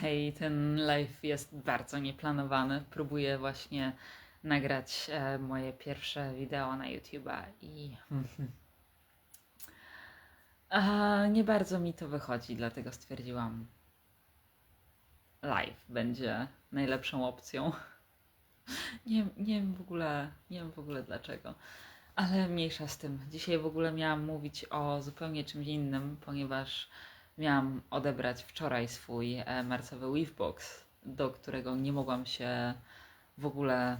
Hej, ten live jest bardzo nieplanowany. Próbuję właśnie nagrać e, moje pierwsze wideo na YouTube'a i a, nie bardzo mi to wychodzi, dlatego stwierdziłam, live będzie najlepszą opcją. Nie, nie wiem w ogóle, nie wiem w ogóle dlaczego. Ale mniejsza z tym. Dzisiaj w ogóle miałam mówić o zupełnie czymś innym, ponieważ miałam odebrać wczoraj swój e, marcowy Weavebox, do którego nie mogłam się w ogóle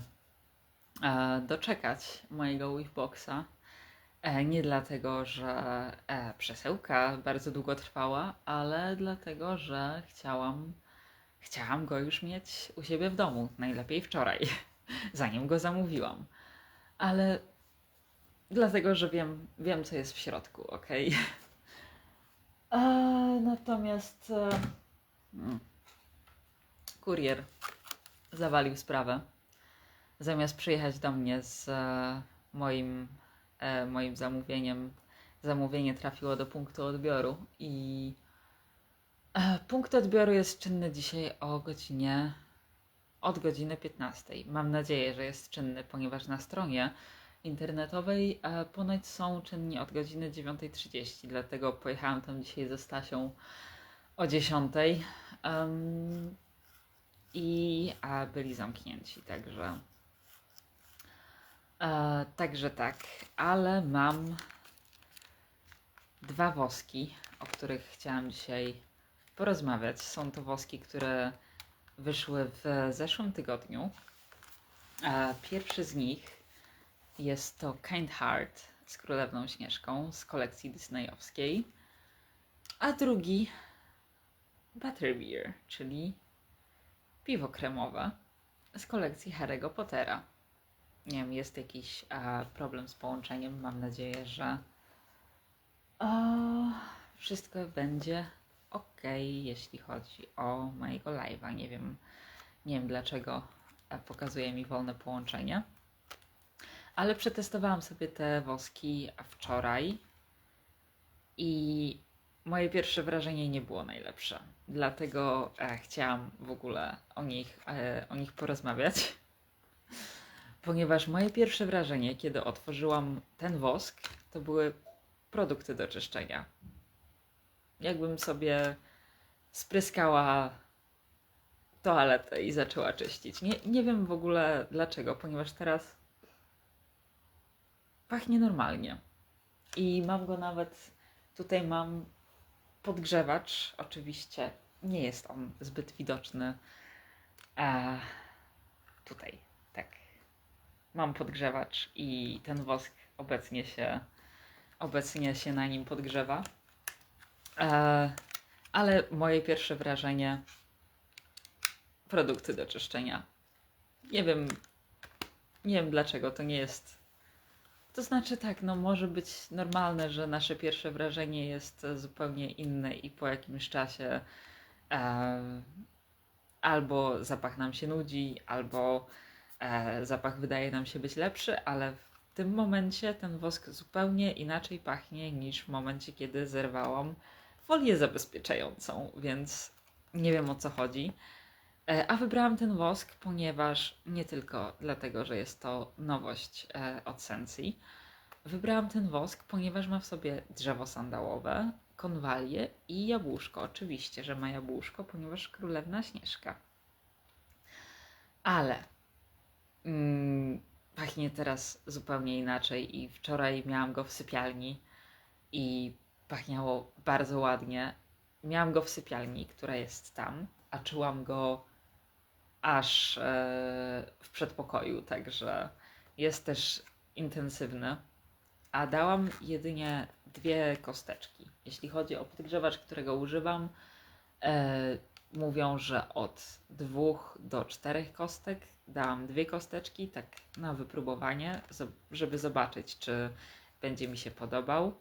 e, doczekać mojego Weaveboxa. E, nie dlatego, że przesyłka bardzo długo trwała, ale dlatego, że chciałam, chciałam go już mieć u siebie w domu, najlepiej wczoraj, zanim go zamówiłam. Ale dlatego, że wiem, wiem co jest w środku, ok? E, natomiast e, mm, kurier zawalił sprawę. Zamiast przyjechać do mnie z e, moim, e, moim zamówieniem, zamówienie trafiło do punktu odbioru i e, punkt odbioru jest czynny dzisiaj o godzinie od godziny 15. Mam nadzieję, że jest czynny, ponieważ na stronie internetowej ponoć są czynni od godziny 9.30, dlatego pojechałam tam dzisiaj ze Stasią o 10.00 em, i a byli zamknięci, także e, także tak, ale mam dwa woski, o których chciałam dzisiaj porozmawiać. Są to woski, które wyszły w zeszłym tygodniu. E, Pierwszy z nich jest to Kind Heart z Królewną Śnieżką z kolekcji disneyowskiej, a drugi Butterbeer, czyli piwo kremowe z kolekcji Harry'ego Pottera. Nie wiem, jest jakiś e, problem z połączeniem. Mam nadzieję, że o, wszystko będzie ok, jeśli chodzi o mojego live'a. Nie wiem, nie wiem dlaczego e, pokazuje mi wolne połączenie. Ale przetestowałam sobie te woski wczoraj i moje pierwsze wrażenie nie było najlepsze. Dlatego e, chciałam w ogóle o nich, e, o nich porozmawiać. Ponieważ moje pierwsze wrażenie, kiedy otworzyłam ten wosk, to były produkty do czyszczenia. Jakbym sobie spryskała toaletę i zaczęła czyścić. Nie, nie wiem w ogóle dlaczego, ponieważ teraz pachnie normalnie. I mam go nawet, tutaj mam podgrzewacz, oczywiście nie jest on zbyt widoczny. A tutaj, tak. Mam podgrzewacz i ten wosk obecnie się, obecnie się na nim podgrzewa. E, ale moje pierwsze wrażenie produkty do czyszczenia. Nie wiem, nie wiem dlaczego to nie jest to znaczy tak, no może być normalne, że nasze pierwsze wrażenie jest e, zupełnie inne i po jakimś czasie e, albo zapach nam się nudzi, albo e, zapach wydaje nam się być lepszy, ale w tym momencie ten wosk zupełnie inaczej pachnie niż w momencie, kiedy zerwałam folię zabezpieczającą, więc nie wiem o co chodzi. E, A wybrałam ten wosk, ponieważ nie tylko dlatego, że jest to nowość e, od Sensi. Wybrałam ten wosk, ponieważ ma w sobie drzewo sandałowe, konwalię i jabłuszko. Oczywiście, że ma jabłuszko, ponieważ królewna Śnieżka. Ale mm, pachnie teraz zupełnie inaczej i wczoraj miałam go w sypialni i pachniało bardzo ładnie. Miałam go w sypialni, która jest tam, a czułam go aż e, w przedpokoju, także jest też intensywny. A dałam jedynie dwie kosteczki. Jeśli chodzi o podgrzewacz, którego używam, e, mówią, że od dwóch do czterech kostek dałam dwie kosteczki, tak na wypróbowanie, żeby zobaczyć, czy będzie mi się podobał.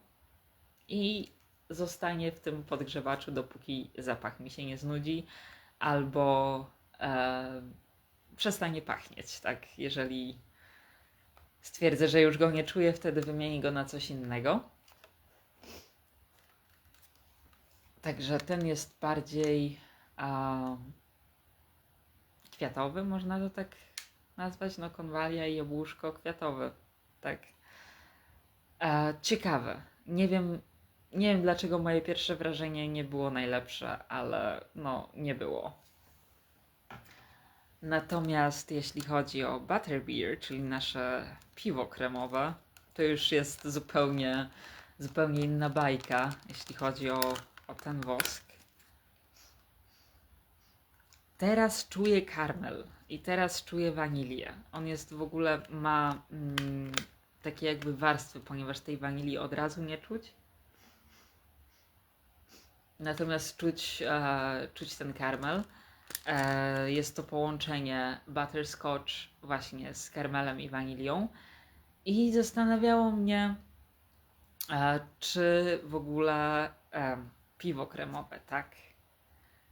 I zostanie w tym podgrzewaczu, dopóki zapach mi się nie znudzi, albo e, przestanie pachnieć, tak? Jeżeli stwierdzę, że już go nie czuję, wtedy wymieni go na coś innego. Także ten jest bardziej kwiatowy, można to tak nazwać, no konwalia i jabłuszko kwiatowy, tak. E, ciekawe. Nie wiem, nie wiem dlaczego moje pierwsze wrażenie nie było najlepsze, ale no nie było. Natomiast jeśli chodzi o butterbeer, czyli nasze piwo kremowe, to już jest zupełnie, zupełnie inna bajka, jeśli chodzi o, o ten wosk. Teraz czuję karmel i teraz czuję wanilię. On jest w ogóle, ma mm, takie jakby warstwy, ponieważ tej wanilii od razu nie czuć. Natomiast czuć, e, czuć ten karmel. E, jest to połączenie butterscotch właśnie z karmelem i wanilią. I zastanawiało mnie, e, czy w ogóle e, piwo kremowe, tak?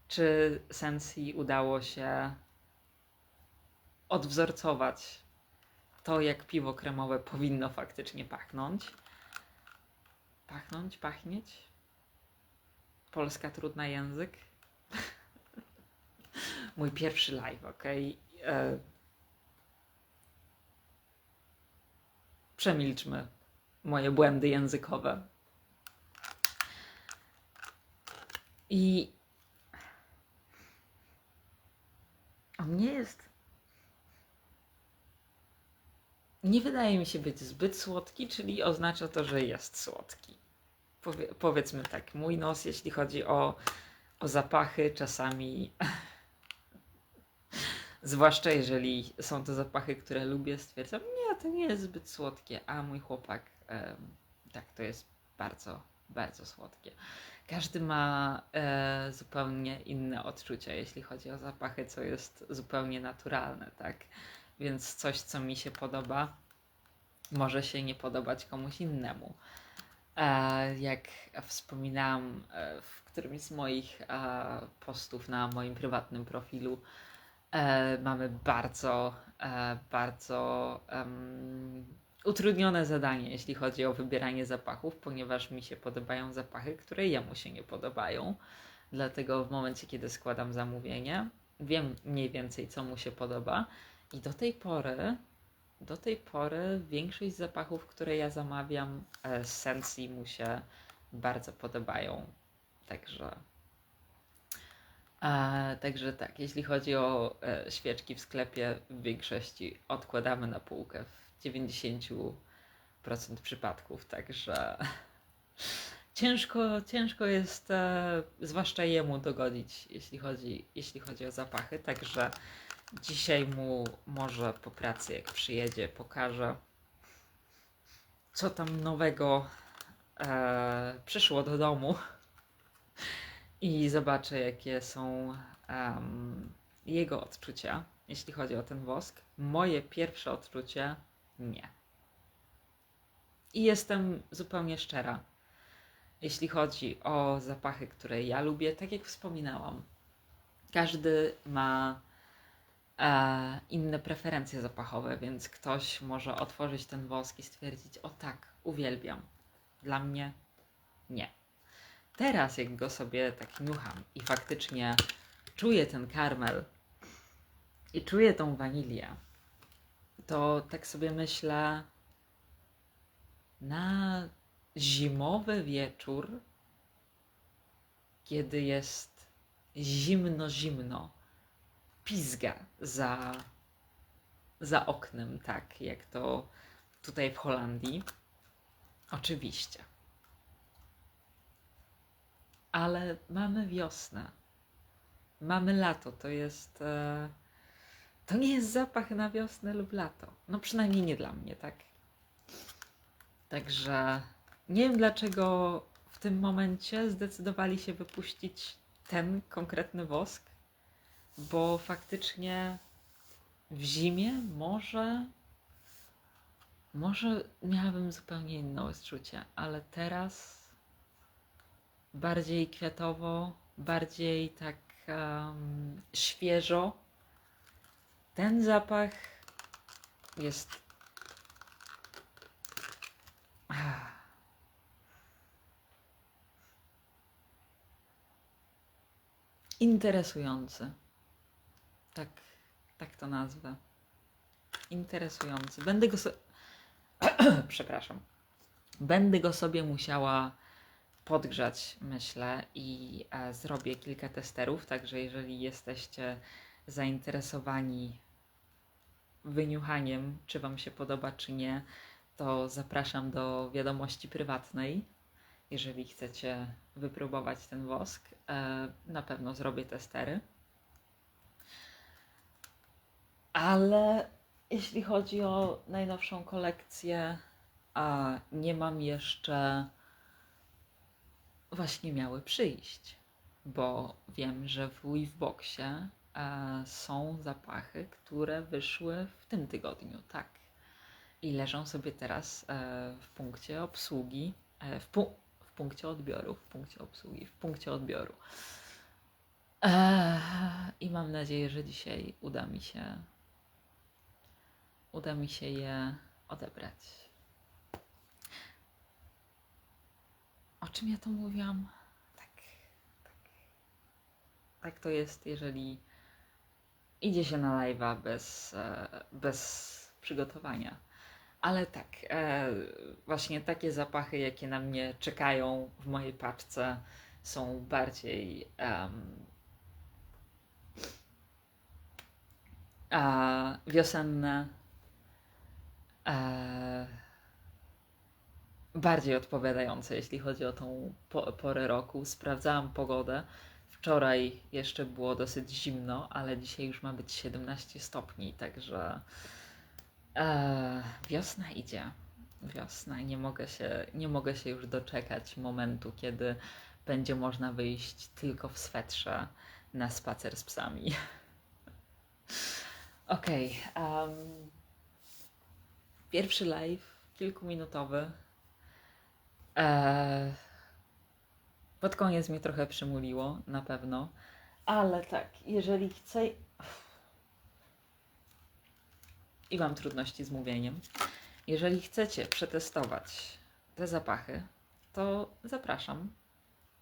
Czy Sensi udało się odwzorcować to, jak piwo kremowe powinno faktycznie pachnąć? Pachnąć, pachnieć? Polska trudna język. Mój pierwszy live, ok? E... Przemilczmy moje błędy językowe. I on nie jest. Nie wydaje mi się być zbyt słodki, czyli oznacza to, że jest słodki. Powie, powiedzmy tak, mój nos, jeśli chodzi o, o zapachy, czasami. Zwłaszcza jeżeli są to zapachy, które lubię, stwierdzam, nie, to nie jest zbyt słodkie, a mój chłopak, tak, to jest bardzo, bardzo słodkie. Każdy ma e, zupełnie inne odczucia, jeśli chodzi o zapachy, co jest zupełnie naturalne, tak? Więc coś, co mi się podoba, może się nie podobać komuś innemu. E, jak wspominałam e, w którymś z moich postów na moim prywatnym profilu, mamy bardzo, e, bardzo em, utrudnione zadanie, jeśli chodzi o wybieranie zapachów, ponieważ mi się podobają zapachy, które jemu się nie podobają. Dlatego w momencie, kiedy składam zamówienie, wiem mniej więcej, co mu się podoba. I do tej pory, do tej pory większość zapachów, które ja zamawiam e, z Sensi mu się bardzo podobają. Także a, także tak, jeśli chodzi o e, świeczki w sklepie, w większości odkładamy na półkę w 90% przypadków, także ciężko, ciężko jest, e, zwłaszcza jemu dogodzić, jeśli chodzi, jeśli chodzi o zapachy, także dzisiaj mu może po pracy, jak przyjedzie, pokażę, co tam nowego e, przyszło do domu i zobaczę, jakie są em, jego odczucia, jeśli chodzi o ten wosk. Moje pierwsze odczucie nie. I jestem zupełnie szczera, jeśli chodzi o zapachy, które ja lubię, tak jak wspominałam. Każdy ma e, inne preferencje zapachowe, więc ktoś może otworzyć ten wosk i stwierdzić: O tak, uwielbiam. Dla mnie nie. Teraz, jak go sobie tak niucham i faktycznie czuję ten karmel i czuję tą wanilię, to tak sobie myślę, na zimowy wieczór, kiedy jest zimno, zimno, pizga za, za oknem, tak jak to tutaj w Holandii. Oczywiście. Ale mamy wiosnę. Mamy lato. To jest. E, to nie jest zapach na wiosnę lub lato. No przynajmniej nie dla mnie, tak? Także nie wiem dlaczego w tym momencie zdecydowali się wypuścić ten konkretny wosk, bo faktycznie w zimie może może miałabym zupełnie inne odczucie, ale teraz bardziej kwiatowo, bardziej tak um, świeżo. Ten zapach jest. Interesujący. Tak, tak to nazwę. Interesujący. Będę go sobie. Przepraszam. Będę go sobie musiała podgrzać, myślę, i e, zrobię kilka testerów. Także jeżeli jesteście zainteresowani wyniuchaniem, czy Wam się podoba, czy nie, to zapraszam do wiadomości prywatnej. Jeżeli chcecie wypróbować ten wosk, e, na pewno zrobię testery. Ale jeśli chodzi o najnowszą kolekcję, a nie mam jeszcze. Właśnie miały przyjść, bo wiem, że w Weaveboxie e, są zapachy, które wyszły w tym tygodniu, tak. I leżą sobie teraz e, w punkcie obsługi, e, w, pu- w punkcie odbioru, w punkcie obsługi, w punkcie odbioru. I mam nadzieję, że dzisiaj uda mi się uda mi się je odebrać. O czym ja to mówiłam? Tak, tak. Tak to jest, jeżeli idzie się na live'a bez, e, bez przygotowania. Ale tak, e, właśnie takie zapachy, jakie na mnie czekają w mojej paczce, są bardziej em, a, wiosenne, e, bardziej odpowiadające, jeśli chodzi o tą po, porę roku. Sprawdzałam pogodę. Wczoraj jeszcze było dosyć zimno, ale dzisiaj już ma być 17 stopni, także e, wiosna idzie. Wiosna. Nie mogę, się, nie mogę się już doczekać momentu, kiedy będzie można wyjść tylko w swetrze na spacer z psami. Okej. em, pierwszy live, kilkuminutowy. Eee, pod koniec mnie trochę przymuliło, na pewno. Ale tak, jeżeli chcę. I mam trudności z mówieniem. Jeżeli chcecie przetestować te zapachy, to zapraszam.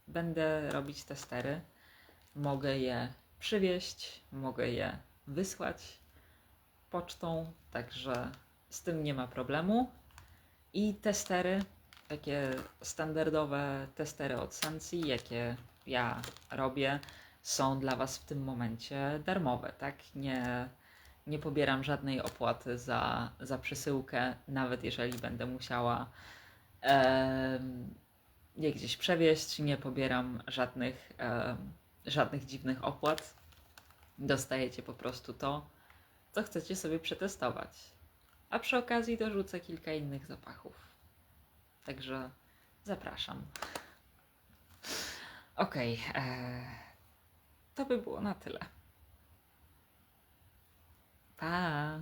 Będę robić testery. Mogę je przywieźć, mogę je wysłać pocztą, także z tym nie ma problemu. I testery, takie standardowe testery od Sensi, jakie ja robię, są dla Was w tym momencie darmowe, tak? Nie, nie pobieram żadnej opłaty za, za przesyłkę, nawet jeżeli będę musiała em, je gdzieś przewieźć, nie pobieram żadnych, em, żadnych dziwnych opłat. Dostajecie po prostu to, co chcecie sobie przetestować. A przy okazji dorzucę kilka innych zapachów. Także zapraszam. Okej, e, to by było na tyle. Pa!